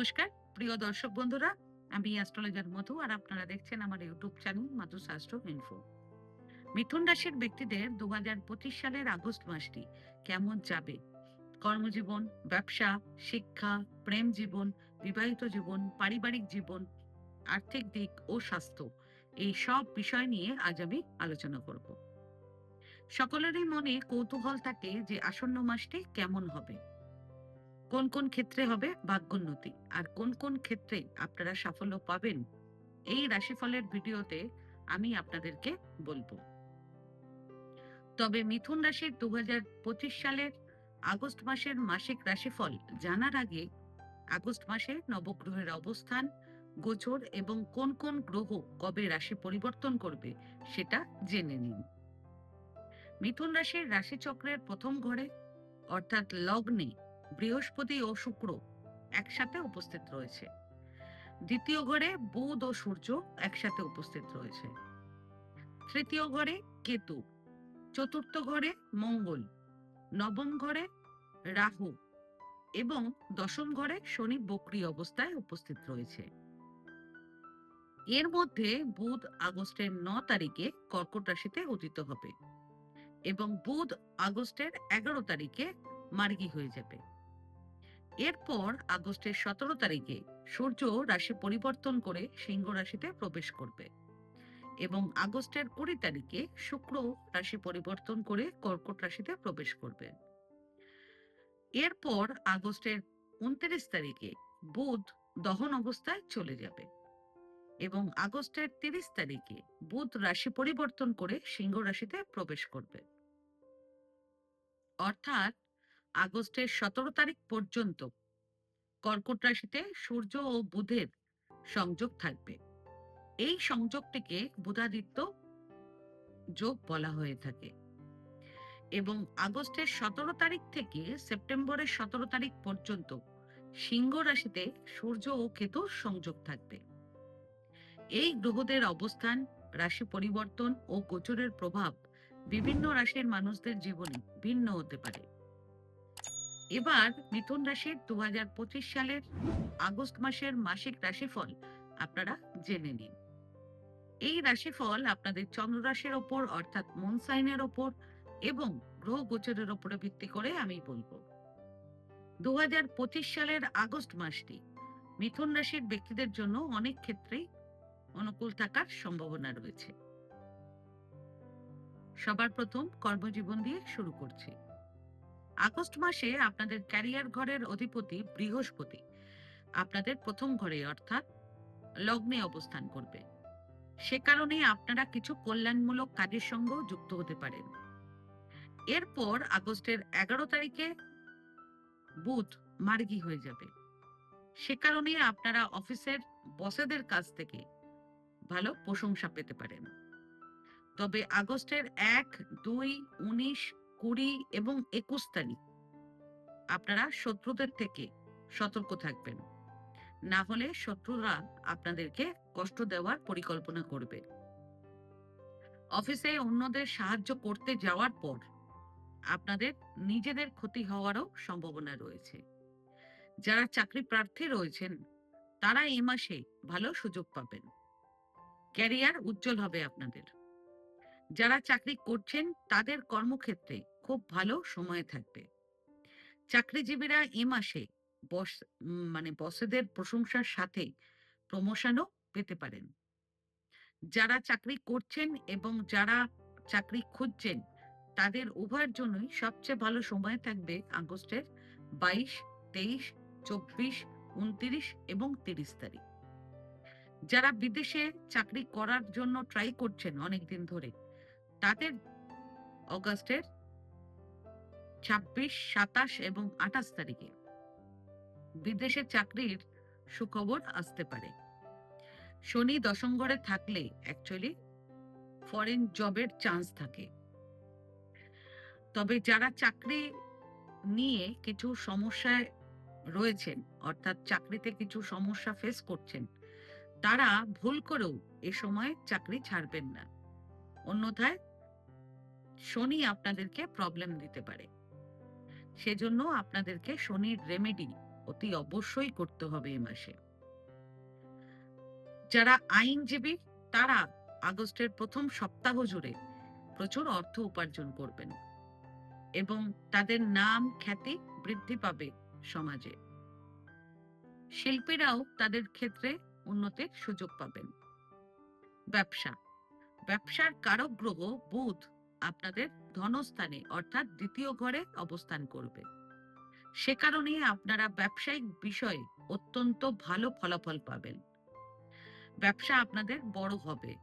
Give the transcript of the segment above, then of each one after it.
নমস্কার। প্রিয় দর্শক বন্ধুরা, আমি অ্যাস্ট্রোলজার মধু আর আপনারা দেখছেন আমার ইউটিউব চ্যানেল মাধু শাস্ত্র ইনফো মিথুন রাশির ব্যক্তিদের দু সালের আগস্ট মাসটি কেমন যাবে? কর্মজীবন, ব্যবসা, শিক্ষা, প্রেম জীবন, বিবাহিত জীবন, পারিবারিক জীবন, আর্থিক দিক ও স্বাস্থ্য, এই সব বিষয় নিয়ে আজ আমি আলোচনা করব। সকলেরই মনে কৌতূহল থাকে যে আসন্ন মাসটি কেমন হবে। কোন কোন ক্ষেত্রে হবে ভাগ্যোন্নতি? আর কোন কোন ক্ষেত্রে আপনারা সাফল্য পাবেন? এই রাশিফলের ভিডিওতে আমি আপনাদেরকে বলব। তবে মিথুন রাশির দু সালের আগস্ট মাসের মাসিক রাশিফল জানার আগে আগস্ট মাসে নবগ্রহের অবস্থান, গোচর এবং কোন কোন গ্রহ কবে রাশি পরিবর্তন করবে সেটা জেনে নিন। মিথুন রাশির রাশিচক্রের প্রথম ঘরে অর্থাৎ লগ্নে বৃহস্পতি ও শুক্র একসাথে উপস্থিত রয়েছে। দ্বিতীয় ঘরে বুধ ও সূর্য একসাথে উপস্থিত রয়েছে। তৃতীয় ঘরে কেতু। চতুর্থ ঘরে মঙ্গল। নবম ঘরে রাহু এবং দশম ঘরে শনি বক্রি অবস্থায় উপস্থিত রয়েছে। এর মধ্যে বুধ আগস্টের ন তারিখে কর্কট রাশিতে উদিত হবে এবং বুধ আগস্টের এগারো তারিখে মার্গী হয়ে যাবে। এরপর আগস্টের সতেরো তারিখে সূর্য রাশি পরিবর্তন করে সিংহ রাশিতে প্রবেশ করবে এবং আগস্টের কুড়ি তারিখে শুক্র রাশি পরিবর্তন করে কর্কট রাশিতে প্রবেশ করবে। এরপর আগস্টের উনত্রিশ তারিখে বুধ দহন অবস্থায় চলে যাবে এবং আগস্টের তিরিশ তারিখে বুধ রাশি পরিবর্তন করে সিংহ রাশিতে প্রবেশ করবে। অর্থাৎ আগস্টের সতেরো তারিখ পর্যন্ত কর্কট রাশিতে সূর্য ও বুধের সংযোগ থাকবে। এই সংযোগটিকে বুধাদিত্য যোগ বলা হয়ে থাকে এবং আগস্টের সতেরো তারিখ থেকে সেপ্টেম্বরের সতেরো তারিখ পর্যন্ত সিংহ রাশিতে সূর্য ও কেতুর সংযোগ থাকবে। এই গ্রহদের অবস্থান, রাশি পরিবর্তন ও গোচরের প্রভাব বিভিন্ন রাশির মানুষদের জীবনে ভিন্ন হতে পারে। এবার মিথুন রাশির দু হাজার পঁচিশ সালের আগস্ট মাসের মাসিক রাশিফল আপনারা জেনে নিন। এই রাশিফল আপনাদের চন্দ্র রাশির ওপর, অর্থাৎ মন সাইনের ওপর এবং গ্রহ গোচরের ওপরে ভিত্তি করে আমি বলব। দু হাজার পঁচিশ সালের আগস্ট মাসটি মিথুন রাশির ব্যক্তিদের জন্য অনেক ক্ষেত্রেই অনুকূল থাকার সম্ভাবনা রয়েছে। সবার প্রথম কর্মজীবন দিয়ে শুরু করছি। আগস্ট মাসে আপনাদের ক্যারিয়ার ঘরের অধিপতি বৃহস্পতি আপনাদের প্রথম ঘরে অর্থাৎ লগ্নে অবস্থান করবে। সে কারণে আপনারা কিছু কল্যাণমূলক কাজের সঙ্গেও যুক্ত হতে পারেন। এরপর আগস্টের এগারো তারিখে বুধ মার্গী হয়ে যাবে। সে কারণে আপনারা অফিসের বসেদের কাছ থেকে ভালো প্রশংসা পেতে পারেন। তবে আগস্টের এক, দুই, উনিশ কুড়ি এবং একুশ তারিখ। আপনারা শত্রুদের থেকে সতর্ক থাকবেন। না হলে শত্রুরা আপনাদেরকে কষ্ট দেওয়ার পরিকল্পনা করবে। অফিসে অন্যদের সাহায্য করতে যাওয়ার পর আপনাদের নিজেদের ক্ষতি হওয়ারও সম্ভাবনা রয়েছে। যারা চাকরি প্রার্থী রয়েছেন, তারা এই মাসে ভালো সুযোগ পাবেন। ক্যারিয়ার উজ্জ্বল হবে আপনাদের। যারা চাকরি করছেন তাদের কর্মক্ষেত্রে খুব ভালো সময় থাকবে। চাকরিজীবীরা এ মাসে বস মানে বসেদের প্রশংসার সাথে প্রমোশনও পেতে পারেন। যারা চাকরি করছেন এবং যারা চাকরি খুঁজছেন, তাদের উভয়ের জন্যই সবচেয়ে ভালো সময় থাকবে আগস্টের বাইশ, তেইশ, চব্বিশ, উনত্রিশ এবং তিরিশ তারিখ। যারা বিদেশে চাকরি করার জন্য ট্রাই করছেন অনেকদিন ধরে তাদের অগাস্টের ছাব্বিশ, সাতাশ এবং আঠাশ তারিখে বিদেশে চাকরির সুখবর আসতে পারে। শনি দশম ঘরে থাকলে অ্যাকচুয়ালি ফরেন জবের চান্স থাকে। তবে যারা চাকরি নিয়ে কিছু সমস্যায় রয়েছেন, অর্থাৎ চাকরিতে কিছু সমস্যা ফেস করছেন, তারা ভুল করেও এ সময় চাকরি ছাড়বেন না। অন্যথায় শনি আপনাদেরকে প্রবলেম দিতে পারে। সেজন্য আপনাদেরকে শনির রেমেডি অতি অবশ্যই করতে হবে এ মাসে। যারা আইনজীবী, তারা আগস্টের প্রথম সপ্তাহ জুড়ে প্রচুর অর্থ উপার্জন করবেন এবং তাদের নাম খ্যাতি বৃদ্ধি পাবে সমাজে। শিল্পীরাও তাদের ক্ষেত্রে উন্নতির সুযোগ পাবেন। ব্যবসা। ব্যবসার কারক গ্রহ বুধ আপনাদের ধনস্থানে অর্থাৎ দ্বিতীয় ঘরে অবস্থান করবে। সে কারণে আপনারা ব্যবসায়িক বিষয়ে অত্যন্ত ভালো ফলাফল পাবেন। ব্যবসা আপনাদের বড় হবে।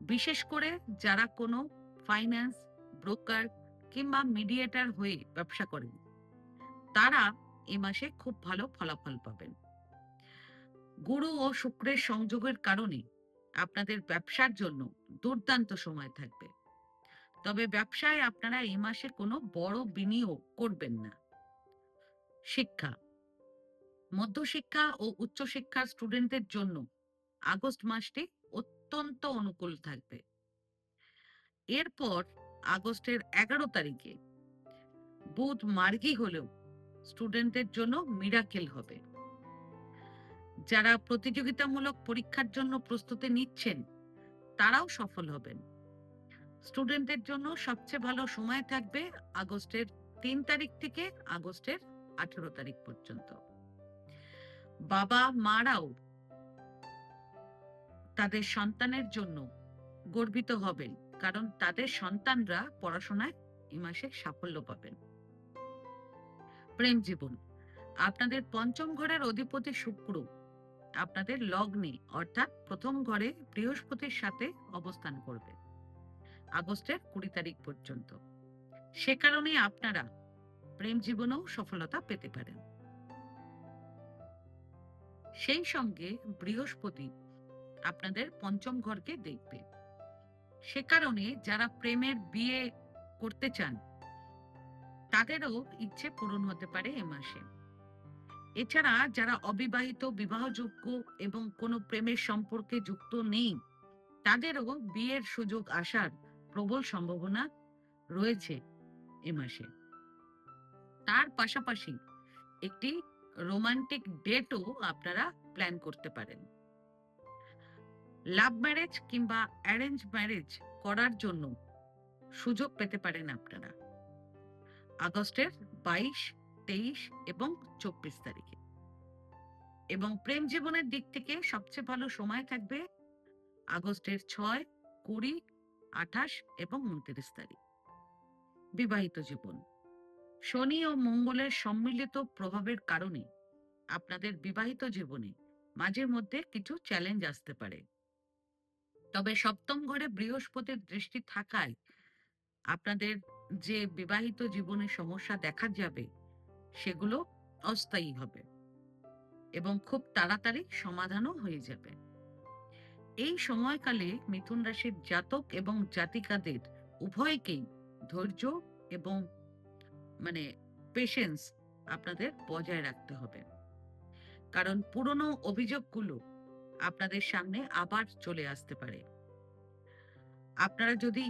বিশেষ করে যারা কোনো ফাইন্যান্স ব্রোকার কিংবা মিডিয়েটার হয়ে ব্যবসা করেন, তারা এ মাসে খুব ভালো ফলাফল পাবেন। গুরু ও শুক্রের সংযোগের কারণে আপনাদের ব্যবসার জন্য দুর্দান্ত সময় থাকবে। তবে ব্যবসায় আপনারা এই মাসে কোনো বড় বিনিয়োগ করবেন না। শিক্ষা। মধ্যশিক্ষা ও উচ্চশিক্ষার স্টুডেন্টদের জন্য আগস্ট মাসটি অত্যন্ত অনুকূল থাকবে। এরপর আগস্টের এগারো তারিখে বুধ মার্গী হলেও স্টুডেন্টদের জন্য মিরাকেল হবে। যারা প্রতিযোগিতামূলক পরীক্ষার জন্য প্রস্তুতি নিচ্ছেন, তারাও সফল হবেন। স্টুডেন্টদের জন্য সবচেয়ে ভালো সময় থাকবে আগস্টের তিন তারিখ থেকে আগস্টের আঠেরো তারিখ পর্যন্ত। বাবা মারাও তাদের সন্তানের জন্য গর্বিত হবেন, কারণ তাদের সন্তানরা পড়াশোনায় এই মাসে সাফল্য পাবেন। প্রেম জীবন, আপনাদের পঞ্চম ঘরের অধিপতি শুক্র আপনাদের লগ্নে, অর্থাৎ প্রথম ঘরে বৃহস্পতির সাথে অবস্থান করবে। আগস্টের কুড়ি তারিখ পর্যন্ত। সে কারণে আপনারা প্রেম জীবনেও সফলতা পেতে পারেন। সেই সঙ্গে বৃহস্পতি আপনাদের পঞ্চম ঘরকে দেখবে। সে কারণে যারা প্রেমের বিয়ে করতে চান, তাদেরও ইচ্ছে পূরণ হতে পারে এ মাসে। এছাড়া যারা অবিবাহিত, বিবাহযোগ্য এবং কোনো প্রেমের সম্পর্কে যুক্ত নেই, তাদেরও বিয়ের সুযোগ আসার প্রবল সম্ভাবনা রয়েছে এ মাসে। তার পাশাপাশি একটি রোমান্টিক ডেটও আপনারা প্ল্যান করতে পারেন। লাভ ম্যারেজ কিংবা অ্যারেঞ্জ ম্যারেজ করার জন্য সুযোগ পেতে পারেন আপনারা। আগস্টের বাইশ, তেইশ এবং চব্বিশ তারিখে। এবং প্রেম জীবনের দিক থেকে সবচেয়ে ভালো সময় থাকবে আগস্টের ছয়, কুড়ি আঠাশ এবং উনত্রিশ তারিখ। বিবাহিত জীবন। শনি ও মঙ্গলের সম্মিলিত প্রভাবের কারণে আপনাদের বিবাহিত জীবনে মাঝে মধ্যে কিছু চ্যালেঞ্জ আসতে পারে। তবে সপ্তম ঘরে বৃহস্পতির দৃষ্টি থাকায় আপনাদের যে বিবাহিত জীবনে সমস্যা দেখা যাবে, সেগুলো অস্থায়ী হবে এবং খুব তাড়াতাড়ি সমাধানও হয়ে যাবে। এই সময়কালে মিথুন রাশির জাতক এবং জাতিকাদের উভয়কেই ধৈর্য এবং মানে পেশেন্স আপনাদের বজায় রাখতে হবে। কারণ পুরনো অভিযোগগুলো আপনাদের সামনে আবার চলে আসতে পারে। আপনারা যদি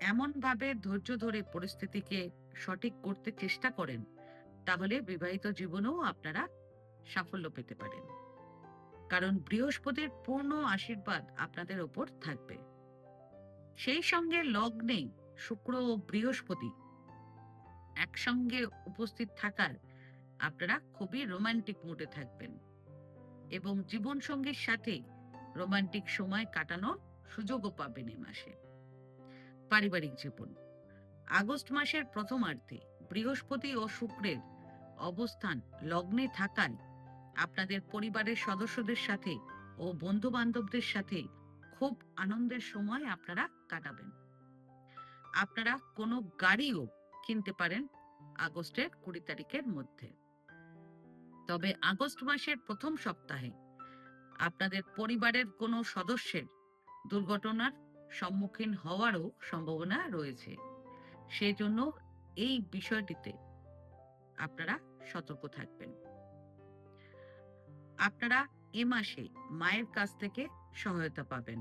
এমন ভাবে ধৈর্য ধরে পরিস্থিতিকে সঠিক করতে চেষ্টা করেন, তাহলে বিবাহিত জীবনেও আপনারা সাফল্য পেতে পারেন। কারণ বৃহস্পতির পূর্ণ আশীর্বাদ আপনাদের ওপর থাকবে। সেই সঙ্গে লগ্নে শুক্র ও বৃহস্পতি একসঙ্গে উপস্থিত থাকার আপনারা খুবই রোমান্টিক মুডে থাকবেন এবং জীবন সঙ্গীর সাথে রোমান্টিক সময় কাটানোর সুযোগও পাবেন এ মাসে। পারিবারিক জীবন। আগস্ট মাসের প্রথমার্ধে বৃহস্পতি ও শুক্রের অবস্থান লগ্নে থাকায় আপনাদের পরিবারের সদস্যদের সাথে ও বন্ধু বান্ধবদের সাথে খুব আনন্দের সময় আপনারা কাটাবেন। আপনারা কোনো গাড়িও কিনতে পারেন আগস্টের কুড়ি তারিখের মধ্যে। তবে আগস্ট মাসের প্রথম সপ্তাহে আপনাদের পরিবারের কোনো সদস্যের দুর্ঘটনার সম্মুখীন হওয়ারও সম্ভাবনা রয়েছে। সেজন্য এই বিষয়টিতে আপনারা সতর্ক থাকবেন। আপনারা এ মাসে মায়ের কাছ থেকে সহায়তা পাবেন।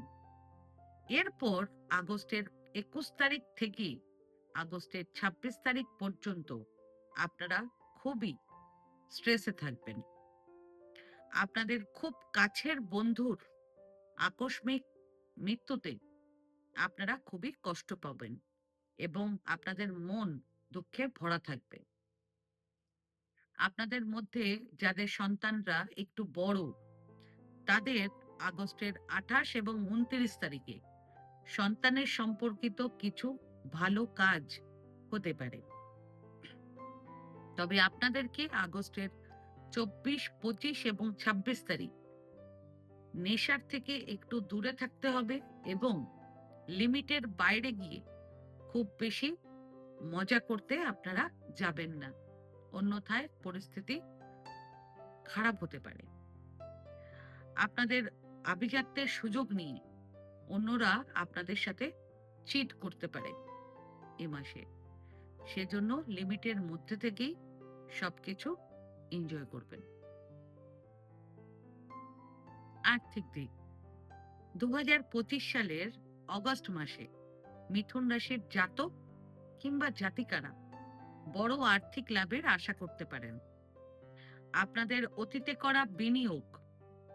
এরপর আগস্টের একুশ তারিখ থেকে আগস্টের ছাব্বিশ তারিখ পর্যন্ত আপনারা খুবই স্ট্রেসে থাকবেন। আপনাদের খুব কাছের বন্ধুর আকস্মিক মৃত্যুতে আপনারা খুবই কষ্ট পাবেন এবং আপনাদের মন দুঃখে ভরা থাকবে। আপনাদের মধ্যে যাদের সন্তানরা একটু বড়, তাদের আগস্টের আঠাশ এবং উনত্রিশ তারিখে সন্তানের সম্পর্কিত কিছু ভালো কাজ হতে পারে। তবে আপনাদেরকে আগস্টের চব্বিশ, পঁচিশ এবং ছাব্বিশ তারিখ নেশার থেকে একটু দূরে থাকতে হবে এবং লিমিটের বাইরে গিয়ে খুব বেশি মজা করতে আপনারা যাবেন না। অন্যথায় পরিস্থিতি খারাপ হতে পারে। আপনাদের আভিজাত্যের সুযোগ নিয়ে অন্যরা আপনাদের সাথে চিট করতে পারে এ মাসে। সেজন্য লিমিটের মধ্যে থেকেই সবকিছু এনজয় করবেন। আর্থিক দিক। দু হাজার পঁচিশ সালের অগস্ট মাসে মিথুন রাশির জাতক কিংবা জাতিকারা বড় আর্থিক লাভের আশা করতে পারেন। আপনাদের অতীতে করা বিনিয়োগ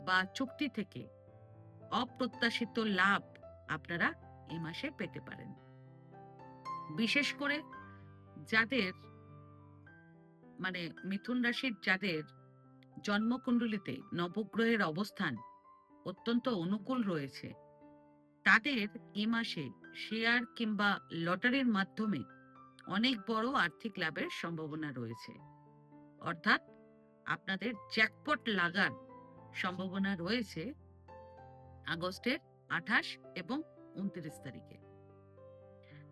বা চুক্তি থেকে অপ্রত্যাশিত লাভ আপনারা এ মাসে পেতে পারেন। বিশেষ করে যাদের মানে মিথুন রাশির যাদের জন্মকুণ্ডলিতে নবগ্রহের অবস্থান অত্যন্ত অনুকূল রয়েছে, তাদের এ মাসে শেয়ার কিংবা লটারির মাধ্যমে অনেক বড় আর্থিক লাভের সম্ভাবনা রয়েছে। অর্থাৎ আপনাদের জ্যাকপট লাগার সম্ভাবনা রয়েছে আগস্টের আঠাশ এবং উনত্রিশ তারিখে।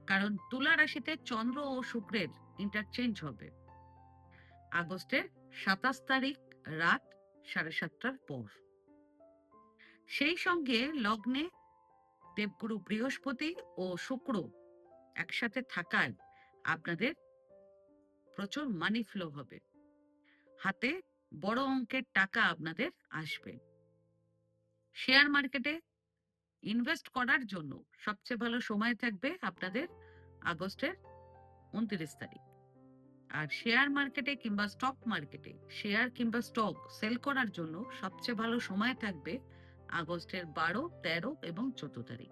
কারণ তুলা রাশিতে চন্দ্র ও শুক্রের ইন্টারচেঞ্জ হবে। আগস্টের সাতাশ তারিখ রাত সাড়ে সাতটার পর। সেই সঙ্গে লগ্নে দেবগুরু বৃহস্পতি ও শুক্র একসাথে থাকায় আপনাদের প্রচুর মানি ফ্লো হবে। হাতে বড় অঙ্কের টাকা আপনাদের আসবে। শেয়ার মার্কেটে ইনভেস্ট করার জন্য সবচেয়ে ভালো সময় থাকবে আপনাদের আগস্টের উনত্রিশ তারিখ। আর শেয়ার মার্কেটে কিংবা স্টক মার্কেটে শেয়ার কিংবা স্টক সেল করার জন্য সবচেয়ে ভালো সময় থাকবে আগস্টের বারো, তেরো এবং চোদ্দ তারিখ।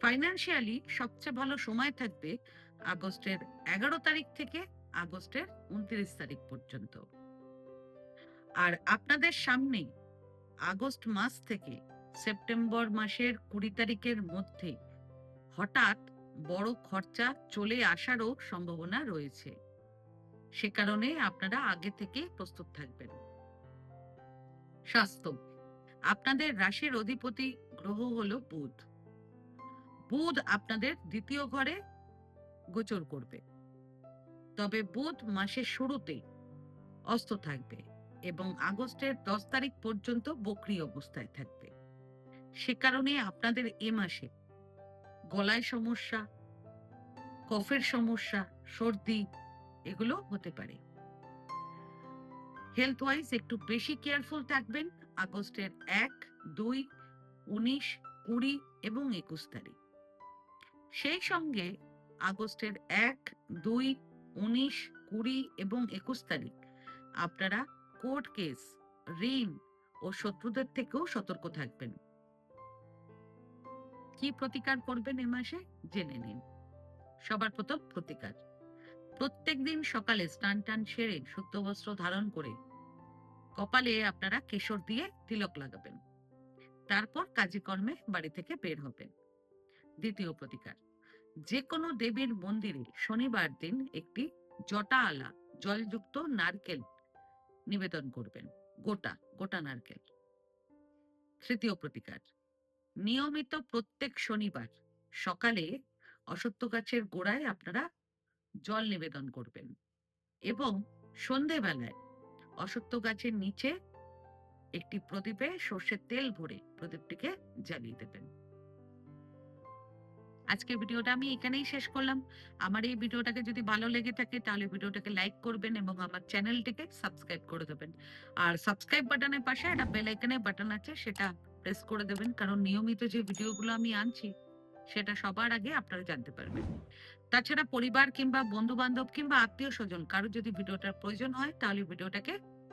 ফাইন্যান্সিয়ালি সবচেয়ে ভালো সময় থাকবে আগস্টের এগারো তারিখ থেকে আগস্টের উনত্রিশ তারিখ পর্যন্ত। আর আপনাদের সামনে আগস্ট মাস থেকে সেপ্টেম্বর মাসের কুড়ি তারিখের মধ্যে হঠাৎ বড় খরচা চলে আসারও সম্ভাবনা রয়েছে। সে কারণে আপনারা আগে থেকে প্রস্তুত থাকবেন। স্বাস্থ্য, আপনাদের রাশির অধিপতি গ্রহ হলো বুধ। বুধ আপনাদের দ্বিতীয় ঘরে গোচর করবে। তবে বুধ মাসের শুরুতে অস্ত থাকবে এবং আগস্টের দশ তারিখ পর্যন্ত বকরি অবস্থায় থাকবে। সে কারণে আপনাদের এ মাসে গলায় সমস্যা, কফের সমস্যা, সর্দি এগুলো হতে পারে। হেলথ ওয়াইজ একটু বেশি কেয়ারফুল থাকবেন আগস্টের এক, দুই, উনিশ, কুড়ি এবং একুশ তারিখ। সেই সঙ্গে আগস্টের এক, দুই, উনিশ, কুড়ি এবং একুশ তারিখ। আপনারা কোর্ট কেস, ঋণ ও শত্রুদের থেকেও সতর্ক থাকবেন। কি প্রতিকার করবেন এ মাসে? জেনে নিন। সবার প্রথম প্রতিকার। প্রত্যেক দিন সকালে স্নান টান সেরে শুদ্ধ বস্ত্র ধারণ করে কপালে আপনারা কেশর দিয়ে তিলক লাগাবেন। তারপর কাজে কর্মে বাড়ি থেকে বের হবেন। দ্বিতীয় প্রতিকার। যে কোনো দেবীর মন্দিরে শনিবার দিন একটি জটা আলা জলযুক্ত নারকেল নিবেদন করবেন, গোটা গোটা নারকেল। তৃতীয় প্রতিকার, নিয়মিত প্রত্যেক শনিবার সকালে অসত্য গাছের গোড়ায় আপনারা জল নিবেদন করবেন এবং সন্ধেবেলায় অসত্য গাছের নিচে একটি প্রদীপে সর্ষের তেল ভরে প্রদীপটিকে জ্বালিয়ে দেবেন। আজকের ভিডিওটা আমি এখানেই শেষ করলাম। আমার এই ভিডিওটাকে যদি ভালো লেগে থাকে, তাহলে ভিডিওটাকে লাইক করবেন এবং আমার চ্যানেলটিকে সাবস্ক্রাইব করে দেবেন। আর সাবস্ক্রাইব বাটনের পাশে একটা বেল আইকনের বাটন আছে, সেটা প্রেস করে দেবেন। কারণ নিয়মিত যে ভিডিওগুলো আমি আনছি, সেটা সবার আগে আপনারা জানতে পারবেন। তাছাড়া পরিবার কিংবা বন্ধু বান্ধব কিংবা আত্মীয় স্বজন কারও যদি ভিডিওটার প্রয়োজন হয়, তাহলে ভিডিওটাকে